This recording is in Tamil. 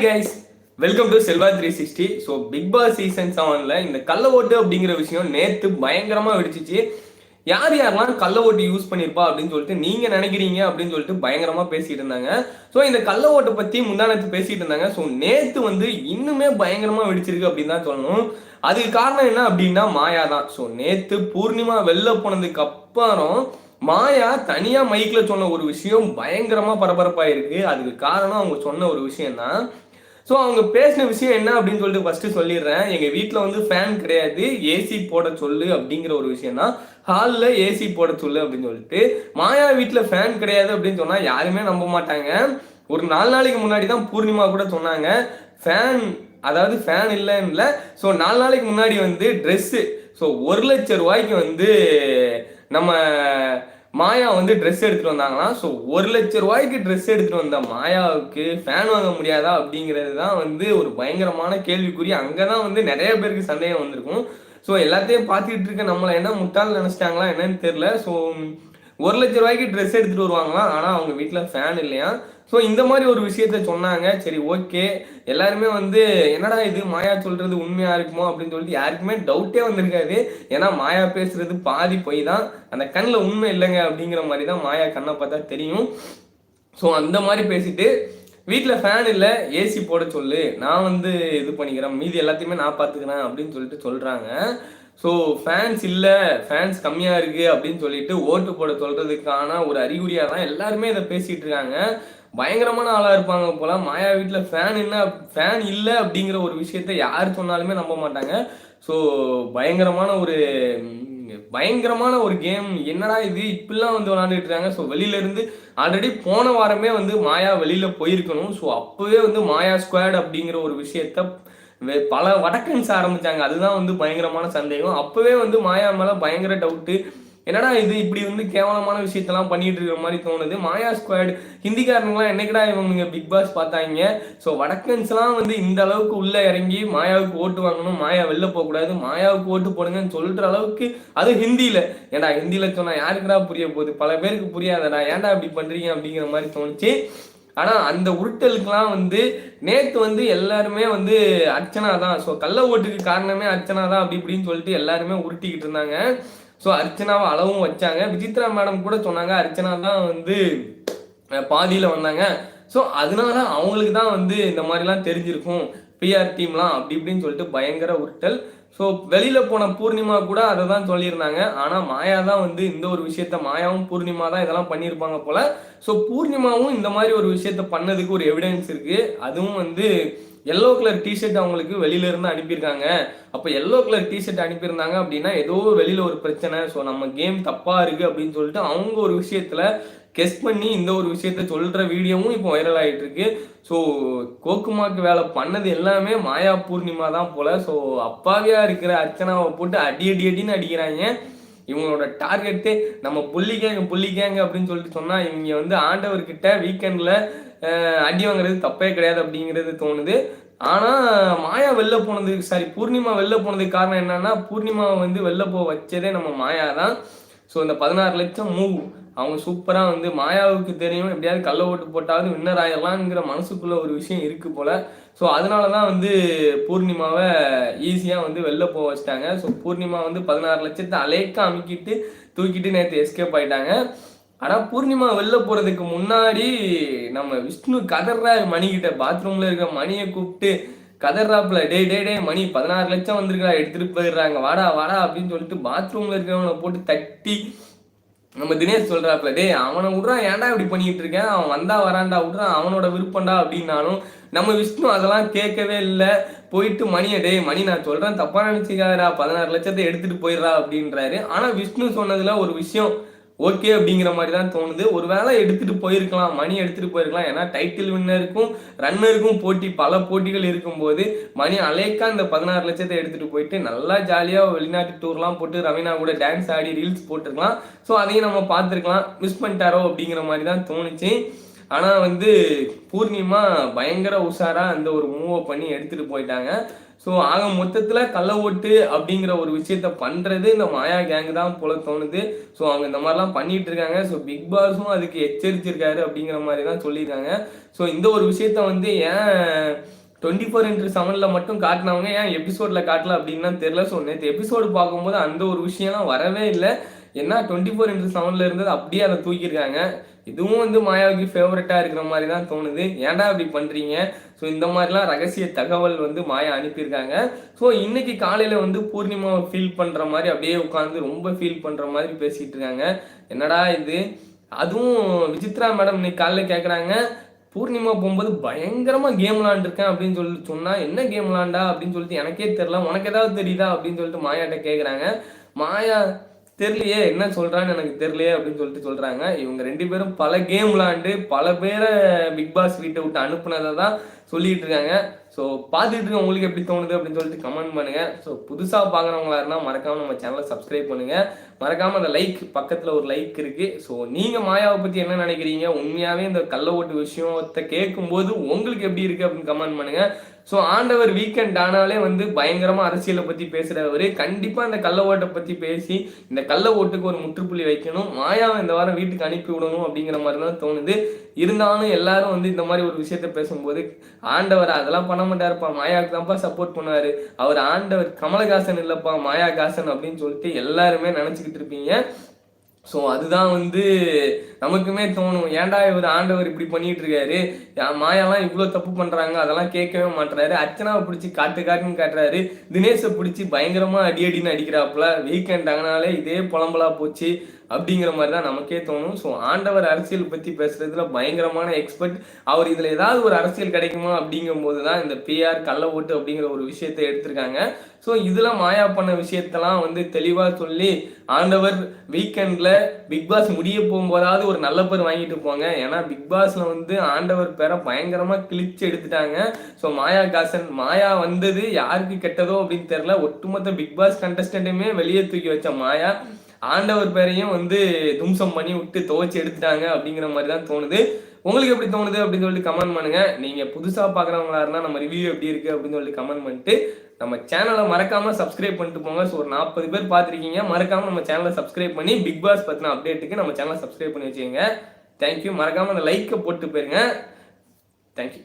Hi guys welcome to Selva three sixty so Bigg Boss season செவனில் இந்த கள்ள ஓட்டு அப்படிங்கிற விஷயம் நேற்று பயங்கரமாக வெடிச்சிச்சு. யார் யாரெல்லாம் கள்ள ஓட்டு யூஸ் பண்ணியிருப்பா அப்படின்னு சொல்லிட்டு நீங்கள் நினைக்கிறீங்க அப்படின்னு சொல்லிட்டு பயங்கரமாக பேசிட்டு இருந்தாங்க. ஸோ இந்த கள்ள ஓட்டை பற்றி முந்தானத்து பேசிட்டு இருந்தாங்க. ஸோ நேற்று வந்து இன்னுமே பயங்கரமாக வெடிச்சிருக்கு அப்படின்னு தான் சொல்லணும். அதுக்கு காரணம் என்ன அப்படின்னா மாயா தான். ஸோ நேற்று பூர்ணிமா வெளில போனதுக்கு அப்புறம் மாயா தனியா மைக்ல சொன்ன ஒரு விஷயம் பயங்கரமா பரபரப்பா இருக்கு அதுக்கு காரணம் அவங்க சொன்ன ஒரு விஷயம் தான் ஸோ அவங்க பேசின விஷயம் என்ன அப்படின்னு சொல்லிட்டு ஃபஸ்ட்டு சொல்லிடுறேன். எங்கள் வீட்டில் வந்து ஃபேன் கிடையாது. ஏசி போட சொல்லு அப்படிங்கிற ஒரு விஷயம்னா ஹாலில் ஏசி போட சொல்லு அப்படின்னு சொல்லிட்டு மாயா வீட்டில் ஃபேன் கிடையாது அப்படின்னு சொன்னால் யாருமே நம்ப மாட்டாங்க. ஒரு நாலு நாளைக்கு முன்னாடி தான் பூர்ணிமா கூட சொன்னாங்க. ஃபேன் அதாவது ஃபேன் இல்லைன்னு இல்லை ஸோ நாலு நாளைக்கு முன்னாடி வந்து ட்ரெஸ்ஸு ஸோ ஒரு லட்சம் ரூபாய்க்கு வந்து நம்ம மாயா வந்து ட்ரெஸ் எடுத்துட்டு வந்தாங்கன்னா ஸோ ஒரு லட்ச ரூபாய்க்கு ட்ரெஸ் எடுத்துட்டு வந்த மாயாவுக்கு ஃபேன் வாங்க முடியாதா அப்படிங்கிறது தான் வந்து ஒரு பயங்கரமான கேள்விக்குறி. அங்கே தான் வந்து நிறைய பேருக்கு சந்தேகம் வந்திருக்கும். ஸோ எல்லாத்தையும் பார்த்துக்கிட்டு இருக்க நம்மளை என்ன முட்டாள் நினச்சிட்டாங்களா என்னன்னு தெரில ஸோ ஒரு லட்ச ரூபாய்க்கு ட்ரெஸ் எடுத்துட்டு வருவாங்களாம். ஆனால் அவங்க வீட்டில் ஃபேன் இல்லையா? ஸோ இந்த மாதிரி ஒரு விஷயத்த சொன்னாங்க. சரி ஓகே எல்லாருமே வந்து என்னடா இது? மாயா சொல்றது உண்மையா இருக்குமோ? அப்படின்னு சொல்லிட்டு யாருக்குமே டவுட்டே வந்திருக்காது. ஏன்னா மாயா பேசுறது பாதி பொய் தான். அந்த கண்ணில் உண்மை இல்லைங்க அப்படிங்கிற மாதிரி தான் மாயா கண்ணை பார்த்தா தெரியும். ஸோ அந்த மாதிரி பேசிட்டு வீட்டில் ஃபேன் இல்லை. ஏசி போட சொல்லு. நான் வந்து இது பண்ணிக்கிறேன். மீதி எல்லாத்தையுமே நான் பார்த்துக்கிறேன். அப்படின்னு சொல்லிட்டு சொல்கிறாங்க ஸோ ஃபேன்ஸ் இல்லை ஃபேன்ஸ் கம்மியாக இருக்குது அப்படின்னு சொல்லிட்டு ஓட்டு போட சொல்கிறதுக்கான ஒரு அறிகுறியாக தான் எல்லாருமே இதை பேசிகிட்டு இருக்காங்க. பயங்கரமான ஆளாக இருப்பாங்க போல. மாயா வீட்டில் ஃபேன் என்ன ஃபேன் இல்லை அப்படிங்கிற ஒரு விஷயத்த யார் சொன்னாலுமே நம்ப மாட்டாங்க. ஸோ பயங்கரமான ஒரு பயங்கரமான ஒரு கேம் என்னடா இது? இப்படிலாம் வந்து விளாண்டுட்டு இருக்காங்க. ஸோ வெளியிலேருந்து ஆல்ரெடி போன வாரமே வந்து மாயா வெளியில் போயிருக்கணும். ஸோ அப்போவே வந்து மாயா ஸ்குவாட் அப்படிங்கிற ஒரு விஷயத்த பல வடக்கன்ஸ் ஆரம்பிச்சாங்க. அதுதான் வந்து பயங்கரமான சந்தேகம். அப்போவே வந்து மாயா மேலே பயங்கர டவுட்டு என்னடா இது இப்படி வந்து கேவலமான விஷயத்தெல்லாம் பண்ணிட்டு இருக்கிற மாதிரி தோணுது. மாயா ஸ்குவாட் ஹிந்திக்காரனுங்களாம் என்னைக்கடா இவங்க பிக் பாஸ் பார்த்தாங்க? ஸோ வடக்கன்ஸ்லாம் வந்து இந்த அளவுக்கு உள்ள இறங்கி மாயாவுக்கு ஓட்டு வாங்கணும். மாயா வெளில போகக்கூடாது. மாயாவுக்கு ஓட்டு போடுங்கன்னு சொல்ற அளவுக்கு அது ஹிந்தியில. ஏன்டா ஹிந்தியில சொன்னா யாருக்குடா புரிய போகுது? பல பேருக்கு புரியாதடா. ஏன்டா இப்படி பண்றீங்க அப்படிங்கிற மாதிரி தோணுச்சு. ஆனால் அந்த உருட்டலுக்கெல்லாம் வந்து நேற்று வந்து எல்லாருமே வந்து அர்ச்சனா தான் ஸோ கள்ள ஓட்டுக்கு காரணமே அர்ச்சனா தான் அப்படி இப்படின்னு சொல்லிட்டு எல்லாருமே உருட்டிக்கிட்டு இருந்தாங்க. ஸோ அர்ச்சனாவை அளவும் வச்சாங்க. விசித்ரா மேடம் கூட சொன்னாங்க அர்ச்சனா தான் வந்து பாதியில் வந்தாங்க. ஸோ அதனால அவங்களுக்கு தான் வந்து இந்த மாதிரிலாம் தெரிஞ்சிருக்கும். பிஆர் டீம்லாம் அப்படி இப்படின்னு சொல்லிட்டு பயங்கர உருட்டல். ஸோ வெளியில் போன பூர்ணிமா கூட அதை தான் சொல்லியிருந்தாங்க. ஆனால் மாயா தான் வந்து இந்த ஒரு விஷயத்த மாயாவும் பூர்ணிமா தான் இதெல்லாம் பண்ணியிருப்பாங்க போல. ஸோ பூர்ணிமாவும் இந்த மாதிரி ஒரு விஷயத்த பண்ணதுக்கு ஒரு எவிடன்ஸ் இருக்குது அதுவும் வந்து எல்லோ கலர் டிஷர்ட் அவங்களுக்கு வெளியில இருந்து அனுப்பியிருக்காங்க. அப்போ எல்லோ கலர் டிஷர்ட் அனுப்பியிருந்தாங்க அப்படின்னா ஏதோ வெளியில ஒரு பிரச்சனை. ஸோ நம்ம கேம் தப்பா இருக்கு அப்படின்னு சொல்லிட்டு அவங்க ஒரு விஷயத்துல கெஸ் பண்ணி இந்த ஒரு விஷயத்த சொல்ற வீடியோவும் இப்போ வைரல் ஆயிட்டு இருக்கு ஸோ கோக்குமாக்கு வேலை பண்ணது எல்லாமே மாயா பூர்ணிமா தான் போல. ஸோ அப்பாவியா இருக்கிற அர்ச்சனாவை போட்டு அடி அடி அடின்னு அடிக்கிறாங்க. இவங்களோட டார்கெட்டு நம்ம புள்ளி புள்ளிக்கேங்க புள்ளிக்கேங்க அப்படின்னு சொல்லிட்டு சொன்னால் இவங்க வந்து ஆண்டவர்கிட்ட வீக்கெண்டில் அடி வாங்குறது தப்பே கிடையாது அப்படிங்கிறது தோணுது. ஆனால் மாயா வெளில போனது சாரி பூர்ணிமா வெளில போனதுக்கு காரணம் என்னன்னா பூர்ணிமாவை வந்து வெளில போக வச்சதே நம்ம மாயா தான் ஸோ இந்த பதினாறு லட்சம் மூவ் அவங்க சூப்பராக வந்து மாயாவுக்கு தெரியும். எப்படியாவது கள்ள ஓட்டு போட்டாவது வின்னர் ஆயிடலாம்ங்கிற மனசுக்குள்ள ஒரு விஷயம் இருக்கு போல. ஸோ அதனால தான் வந்து பூர்ணிமாவை ஈஸியாக வந்து வெளில போக வச்சிட்டாங்க. ஸோ பூர்ணிமா வந்து பதினாறு லட்சத்தை அலேக்கா அமுக்கிட்டு தூக்கிட்டு நேற்று எஸ்கேப் ஆயிட்டாங்க. ஆனால் பூர்ணிமா வெளில போகிறதுக்கு முன்னாடி நம்ம விஷ்ணு கதர்ரா மணிக்கிட்ட பாத்ரூமில் இருக்கிற மணியை கூப்பிட்டு கதர்ராப்பில் டே டே டே மணி பதினாறு லட்சம் வந்திருக்கா எடுத்துகிட்டு போயிடுறாங்க. வாடா வாடா அப்படின்னு சொல்லிட்டு பாத்ரூமில் இருக்கிறவங்கள போட்டு தட்டி நம்ம தினேஷ் சொல்கிறாப்புல டேய் அவனை விட்றான் ஏன்டா இப்படி பண்ணிட்டு இருக்கேன் அவன் வந்தா வரான்டா விட்றான் அவனோட விருப்பம்டா அப்படின்னாலும் நம்ம விஷ்ணு அதெல்லாம் கேட்கவே இல்லை. போயிட்டு மணியை டே மணி நான் சொல்றேன் தப்பா நினச்சிக்காதடா பதினாறு லட்சத்தை எடுத்துட்டு போயிடுறா அப்படின்றாரு. ஆனா விஷ்ணு சொன்னதுல ஒரு விஷயம் ஓகே அப்படிங்கிற மாதிரி தான் தோணுது. ஒருவேளை எடுத்துகிட்டு போயிருக்கலாம் மணி எடுத்துகிட்டு போயிருக்கலாம். ஏன்னா டைட்டில் வின்னருக்கும் ரன்னருக்கும் போட்டி பல போட்டிகள் இருக்கும்போது மணி அலேக்கா இந்த பதினாறு லட்சத்தை எடுத்துகிட்டு போயிட்டு நல்லா ஜாலியாக வெளிநாட்டு டூர்லாம் போட்டு ரவீனா கூட டான்ஸ் ஆடி ரீல்ஸ் போட்டிருக்கலாம். ஸோ அதையும் நம்ம பார்த்துருக்கலாம். மிஸ் பண்ணிட்டாரோ அப்படிங்கிற மாதிரி தான் தோணுச்சு. ஆனா வந்து பூர்ணிமா பயங்கர உஷாரா அந்த ஒரு மூவை பண்ணி எடுத்துட்டு போயிட்டாங்க. ஸோ ஆக மொத்தத்தில் கள்ள ஓட்டு அப்படிங்கிற ஒரு விஷயத்த பண்ணுறது இந்த மாயா கேங் தான் போல தோணுது. ஸோ அவங்க இந்த மாதிரிலாம் பண்ணிட்டு இருக்காங்க. ஸோ பிக் பாஸும் அதுக்கு எச்சரிச்சிருக்காரு அப்படிங்கிற மாதிரி தான் சொல்லியிருக்காங்க. ஸோ இந்த ஒரு விஷயத்த வந்து ஏன் டுவெண்ட்டி ஃபோர் இன்ட்டு செவனில் மட்டும் காட்டினவங்க ஏன் எபிசோடில் காட்டல அப்படின்னா தெரியல. ஸோ நேற்று எபிசோடு பார்க்கும்போது அந்த ஒரு விஷயம்லாம் வரவே இல்லை. என்ன டுவெண்ட்டி ஃபோர் இன்ட்டு செவனில் இருந்தது அப்படியே அதை தூக்கியிருக்காங்க. இதுவும் வந்து மாயாவுக்கு ஃபேவரட்டாக இருக்கிற மாதிரி தான் தோணுது. ஏன்டா அப்படி பண்ணுறீங்க ஸோ இந்த மாதிரிலாம் ரகசிய தகவல் வந்து மாயா அனுப்பியிருக்காங்க. ஸோ இன்னைக்கு காலையில் வந்து பூர்ணிமாவை ஃபீல் பண்ணுற மாதிரி அப்படியே உட்காந்து ரொம்ப ஃபீல் பண்ணுற மாதிரி பேசிகிட்டு இருக்காங்க. என்னடா இது? அதுவும் விசித்ரா மேடம் இன்னைக்கு காலைல கேட்குறாங்க பூர்ணிமா போகும்போது பயங்கரமாக கேம் விளாண்டுருக்கேன் அப்படின்னு சொல்லி சொன்னால் என்ன கேம் விளாண்டா? அப்படின்னு சொல்லிட்டு எனக்கே தெரில உனக்கு ஏதாவது தெரியுதா? அப்படின்னு சொல்லிட்டு மாயாட்ட கேட்குறாங்க மாயா தெரியலையே என்ன சொல்றான்னு எனக்கு தெரியலையே அப்படின்னு சொல்லிட்டு சொல்றாங்க. இவங்க ரெண்டு பேரும் பல கேம் விளாண்டு பல பேரை பிக் பாஸ் வீட்டை விட்டு அனுப்புனதை தான் சொல்லிட்டு இருக்காங்க. ஸோ பார்த்துட்டு இருக்க உங்களுக்கு எப்படி தோணுது அப்படின்னு சொல்லிட்டு கமெண்ட் பண்ணுங்க. ஸோ புதுசாக பார்க்குறவங்களா இருந்தால் மறக்காம நம்ம சேனலை சப்ஸ்கிரைப் பண்ணுங்க. மறக்காம அந்த லைக் பக்கத்தில் ஒரு லைக் இருக்கு. ஸோ நீங்க மாயாவை பத்தி என்ன நினைக்கிறீங்க? உண்மையாவே இந்த கள்ள ஓட்டு விஷயத்தை கேட்கும்போது உங்களுக்கு எப்படி இருக்கு அப்படின்னு கமெண்ட் பண்ணுங்க. ஸோ ஆண்டவர் வீக்கெண்ட் ஆனாலே வந்து பயங்கரமாக அரசியலை பற்றி பேசுகிறவர் கண்டிப்பாக இந்த கள்ள ஓட்டை பற்றி பேசி இந்த கள்ள ஓட்டுக்கு ஒரு முற்றுப்புள்ளி வைக்கணும். மாயாவை இந்த வாரம் வீட்டுக்கு அனுப்பி விடணும் அப்படிங்கிற மாதிரி தான் தோணுது. இருந்தாலும் எல்லாரும் வந்து இந்த மாதிரி ஒரு விஷயத்த பேசும்போது ஆண்டவர் அதெல்லாம் பண்ண மாட்டாருப்பா. மாயாவுக்கு தான்ப்பா சப்போர்ட் பண்ணுவாரு. அவர் ஆண்டவர் கமலஹாசன் இல்லப்பா மாயாகாசன் அப்படின்னு சொல்லிட்டு எல்லாருமே நினைச்சுக்கிட்டு இருப்பீங்க. ஸோ அதுதான் வந்து நமக்குமே தோணும். ஏன்டா இவர் ஆண்டவர் இப்படி பண்ணிட்டு இருக்காரு? மாயாலாம் இவ்வளோ தப்பு பண்றாங்க அதெல்லாம் கேட்கவே மாட்டுறாரு அர்ச்சனாவை பிடிச்சி காட்டு காட்டுன்னு காட்டுறாரு. தினேஷை பிடிச்சி பயங்கரமா அடி அடின்னு அடிக்கிறாப்புல. வீக்கெண்ட் ஆகினாலே இதே புலம்பலா போச்சு. அப்படிங்கிற மாதிரி தான் நமக்கே தோணும். ஸோ ஆண்டவர் அரசியல் பற்றி பேசுறதுல பயங்கரமான எக்ஸ்பர்ட் அவர் இதில் ஏதாவது ஒரு அரசியல் கிடைக்குமா அப்படிங்கும் போது தான் இந்த பிஆர் கள்ள ஓட்டு அப்படிங்கிற ஒரு விஷயத்தை எடுத்திருக்காங்க. ஸோ இதில் மாயா பண்ண விஷயத்தெல்லாம் வந்து தெளிவாக சொல்லி ஆண்டவர் வீக்கெண்டில் பிக் பாஸ் முடிய போகும்போதாவது ஒரு நல்ல பேர் வாங்கிட்டு போங்க. ஏன்னா பிக் வந்து ஆண்டவர் பேரை பயங்கரமாக கிழிச்சு எடுத்துட்டாங்க. ஸோ மாயா காசன் மாயா வந்தது யாருக்கு கெட்டதோ அப்படின்னு தெரியல. ஒட்டுமொத்த பிக் பாஸ் கண்டஸ்டன்ட்டுமே வெளியே தூக்கி வச்ச மாயா. ஆண்டவர் பேரையும் வந்து தும்சம் பண்ணி விட்டு துவைச்சு எடுத்துட்டாங்க அப்படிங்கிற மாதிரி தான் தோணுது. உங்களுக்கு எப்படி தோணுது அப்படின்னு சொல்லிட்டு கமெண்ட் பண்ணுங்க. நீங்க புதுசா பாக்குறவங்களா இருந்தா நம்ம ரிவ்யூ எப்படி இருக்கு அப்படின்னு சொல்லிட்டு கமெண்ட் பண்ணிட்டு நம்ம சேனலை மறக்காம சப்ஸ்கிரைப் பண்ணிட்டு போங்க. ஸோ ஒரு நாற்பது பேர் பார்த்துருக்கீங்க. மறக்காம நம்ம சேனலை சப்ஸ்கிரைப் பண்ணி பிக் பாஸ் பத்தின அப்டேட்டுக்கு நம்ம சேனலை சப்ஸ்கிரைப் பண்ணி வச்சுக்கோங்க. தேங்க்யூ மறக்காம அந்த லைக்கை போட்டு போயிருங்க. தேங்க்யூ